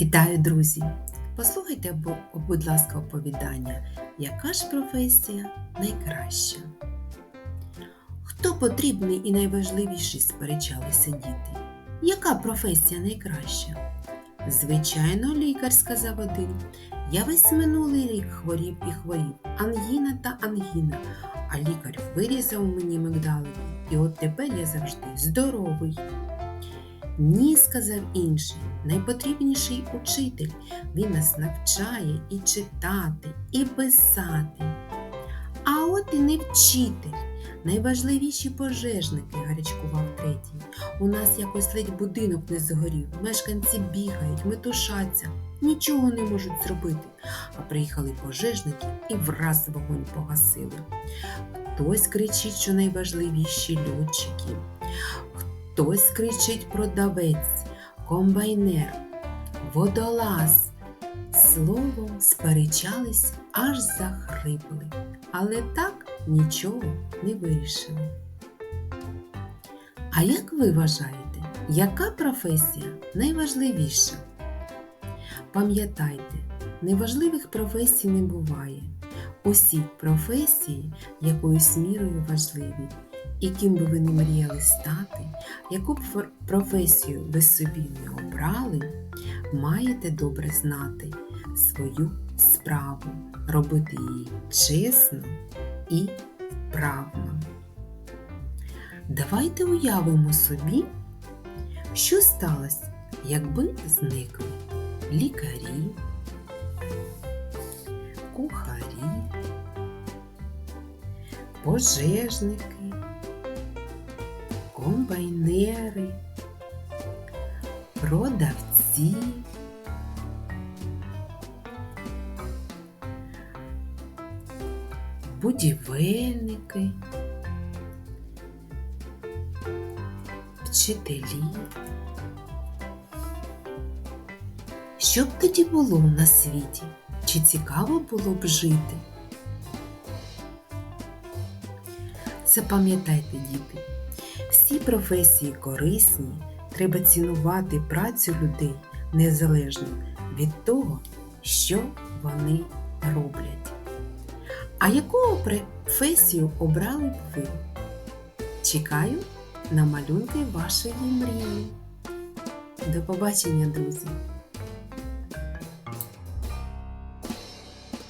Вітаю, друзі! Послухайте, будь ласка, оповідання, яка ж професія найкраща? Хто потрібний і найважливіший, сперечалися діти. Яка професія найкраща? Звичайно, лікар, сказав один. Я весь минулий рік хворів і хворів, ангіна та ангіна, а лікар вирізав мені мигдалики, і от тепер я завжди здоровий. Ні, сказав інший, найпотрібніший учитель. Він нас навчає і читати, і писати. А от і не вчитель. Найважливіші пожежники, гарячкував третій. У нас якось ледь будинок не згорів. Мешканці бігають, метушаться, нічого не можуть зробити. А приїхали пожежники і враз вогонь погасили. Хтось кричить, що найважливіші льотчики. Хтось кричить продавець, комбайнер, водолаз. Словом, сперечались, аж захрипли, але так нічого не вирішили. А як ви вважаєте, яка професія найважливіша? Пам'ятайте, неважливих професій не буває. Усі професії якоюсь мірою важливі. І ким би ви не мріяли стати, яку б професію ви собі не обрали, маєте добре знати свою справу, робити її чесно і вправно. Давайте уявимо собі, що сталося, якби зникли лікарі, кухарі, пожежники, комбайнери, продавці, будівельники, вчителі. Що б тоді було на світі? Чи цікаво було б жити? Запам'ятайте, діти, всі професії корисні, треба цінувати працю людей незалежно від того, що вони роблять. А яку професію обрали б ви? Чекаю на малюнки вашої мрії. До побачення, друзі!